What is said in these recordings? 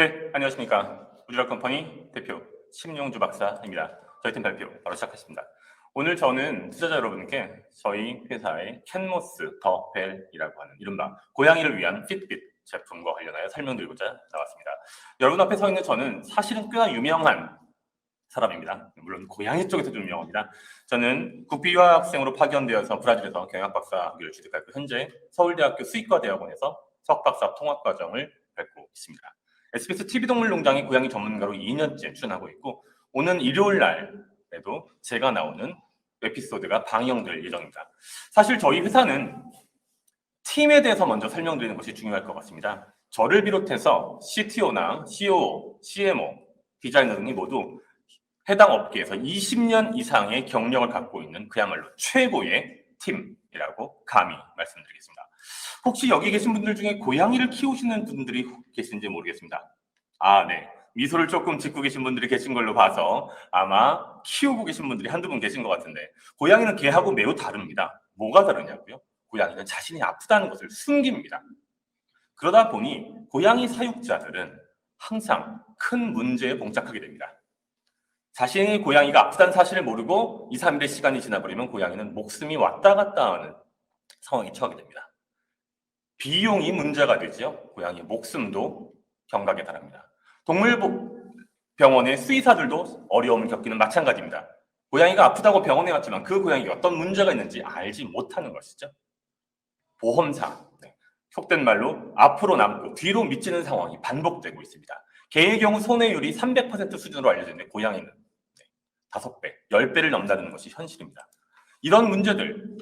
네, 안녕하십니까. 우주락 컴퍼니 대표 심용주 박사입니다. 저희 팀 발표 바로 시작하겠습니다. 오늘 저는 투자자 여러분께 저희 회사의 캔모스 더 벨이라고 하는 이른바 고양이를 위한 핏빛 제품과 관련하여 설명드리고자 나왔습니다. 여러분 앞에 서 있는 저는 사실은 꽤나 유명한 사람입니다. 물론 고양이 쪽에서 좀 유명합니다. 저는 국비유학생으로 파견되어서 브라질에서 경영 박사 학위를 취득하고 현재 서울대학교 수의과대학원에서 석박사 통합과정을 밟고 있습니다. SBS TV동물농장의 고양이 전문가로 2년째 출연하고 있고 오는 일요일 날에도 제가 나오는 에피소드가 방영될 예정입니다. 사실 저희 회사는 팀에 대해서 먼저 설명드리는 것이 중요할 것 같습니다. 저를 비롯해서 CTO나 COO, CMO, 디자이너 등이 모두 해당 업계에서 20년 이상의 경력을 갖고 있는 그야말로 최고의 팀이라고 감히 말씀드리겠습니다. 혹시 여기 계신 분들 중에 고양이를 키우시는 분들이 계신지 모르겠습니다. 아, 네. 미소를 조금 짓고 계신 분들이 계신 걸로 봐서 아마 키우고 계신 분들이 한두 분 계신 것 같은데 고양이는 개하고 매우 다릅니다. 뭐가 다르냐고요? 고양이는 자신이 아프다는 것을 숨깁니다. 그러다 보니 고양이 사육자들은 항상 큰 문제에 봉착하게 됩니다. 자신의 고양이가 아프다는 사실을 모르고 2, 3일의 시간이 지나버리면 고양이는 목숨이 왔다 갔다 하는 상황에 처하게 됩니다. 비용이 문제가 되죠. 고양이 목숨도 경각에 달합니다. 동물병원의 수의사들도 어려움을 겪기는 마찬가지입니다. 고양이가 아프다고 병원에 갔지만 그 고양이가 어떤 문제가 있는지 알지 못하는 것이죠. 보험사, 네. 속된 말로 앞으로 남고 뒤로 미치는 상황이 반복되고 있습니다. 개의 경우 손해율이 300% 수준으로 알려졌는데 고양이는 5배, 10배를 넘는다는 것이 현실입니다. 이런 문제들,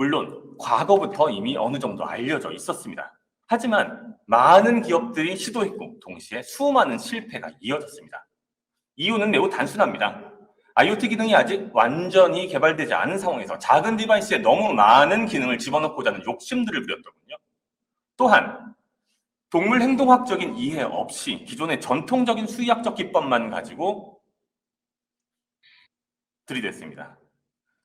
물론 과거부터 이미 어느 정도 알려져 있었습니다. 하지만 많은 기업들이 시도했고 동시에 수많은 실패가 이어졌습니다. 이유는 매우 단순합니다. IoT 기능이 아직 완전히 개발되지 않은 상황에서 작은 디바이스에 너무 많은 기능을 집어넣고자 하는 욕심들을 부렸더군요. 또한 동물 행동학적인 이해 없이 기존의 전통적인 수의학적 기법만 가지고 들이댔습니다.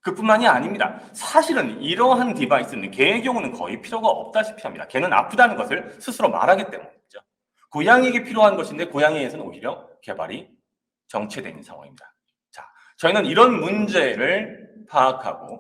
그뿐만이 아닙니다. 사실은 이러한 디바이스는 개의 경우는 거의 필요가 없다시피 합니다. 개는 아프다는 것을 스스로 말하기 때문이죠. 고양이에게 필요한 것인데 고양이에서는 오히려 개발이 정체된 상황입니다. 자, 저희는 이런 문제를 파악하고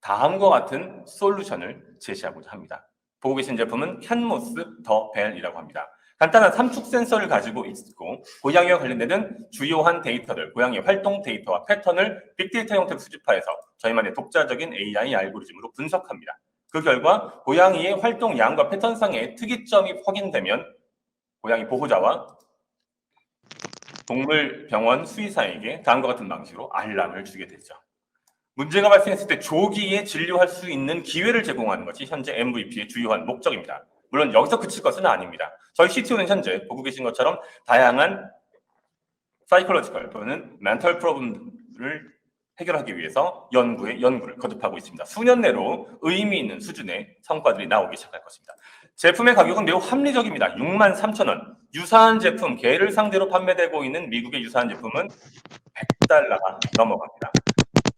다음과 같은 솔루션을 제시하고자 합니다. 보고 계신 제품은 캔모스 더 벨이라고 합니다. 간단한 삼축 센서를 가지고 있고 고양이와 관련되는 주요한 데이터들, 고양이 활동 데이터와 패턴을 빅데이터 형태로 수집하여서 저희만의 독자적인 AI 알고리즘으로 분석합니다. 그 결과 고양이의 활동 양과 패턴상의 특이점이 확인되면 고양이 보호자와 동물병원 수의사에게 다음과 같은 방식으로 알람을 주게 되죠. 문제가 발생했을 때 조기에 진료할 수 있는 기회를 제공하는 것이 현재 MVP의 주요한 목적입니다. 물론 여기서 그칠 것은 아닙니다. 저희 CTO는 현재 보고 계신 것처럼 다양한 사이클로지컬 또는 멘탈 프로블럼을 해결하기 위해서 연구에 연구를 거듭하고 있습니다. 수년 내로 의미 있는 수준의 성과들이 나오기 시작할 것입니다. 제품의 가격은 매우 합리적입니다. 6만 3천 원. 유사한 제품, 개를 상대로 판매되고 있는 미국의 유사한 제품은 100달러가 넘어갑니다.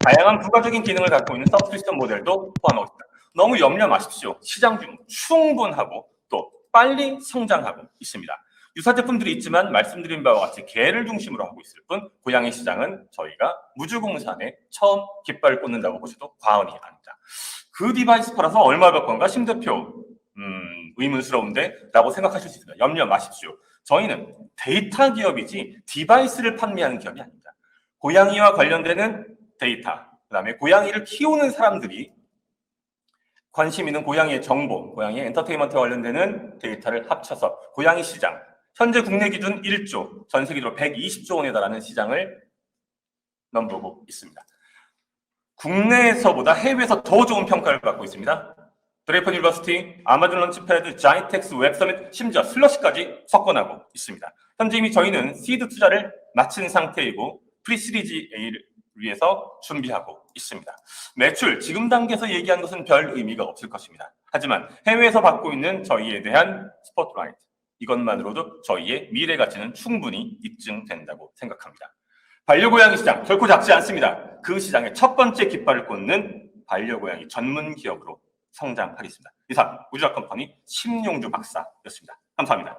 다양한 부가적인 기능을 갖고 있는 서브스크립션 모델도 포함하고 있습니다. 너무 염려 마십시오. 시장 규모 충분하고 또 빨리 성장하고 있습니다. 유사 제품들이 있지만 말씀드린 바와 같이 개를 중심으로 하고 있을 뿐 고양이 시장은 저희가 무주공산에 처음 깃발을 꽂는다고 보셔도 과언이 아닙니다. 그 디바이스 팔아서 얼마 벌 건가 심 대표 음, 의문스러운데 라고 생각하실 수 있습니다. 염려 마십시오. 저희는 데이터 기업이지 디바이스를 판매하는 기업이 아닙니다. 고양이와 관련되는 데이터, 그 다음에 고양이를 키우는 사람들이 관심 있는 고양이의 정보, 고양이의 엔터테인먼트와 관련되는 데이터를 합쳐서 고양이 시장, 현재 국내 기준 1조, 전 세계적으로 120조 원에 달하는 시장을 넘보고 있습니다. 국내에서보다 해외에서 더 좋은 평가를 받고 있습니다. 드레이퍼 유니버시티, 아마존 런치패드, 자이텍스, 웹서밋, 심지어 슬러시까지 석권하고 있습니다. 현재 이미 저희는 시드 투자를 마친 상태이고 프리시리즈 A를 위해서 준비하고 있습니다. 매출 지금 단계에서 얘기한 것은 별 의미가 없을 것입니다. 하지만 해외에서 받고 있는 저희에 대한 스포트라이트 이것만으로도 저희의 미래 가치는 충분히 입증된다고 생각합니다. 반려고양이 시장 결코 작지 않습니다. 그 시장의 첫 번째 깃발을 꽂는 반려고양이 전문 기업으로 성장하겠습니다. 이상 우주학 컴퍼니 심용주 박사였습니다. 감사합니다.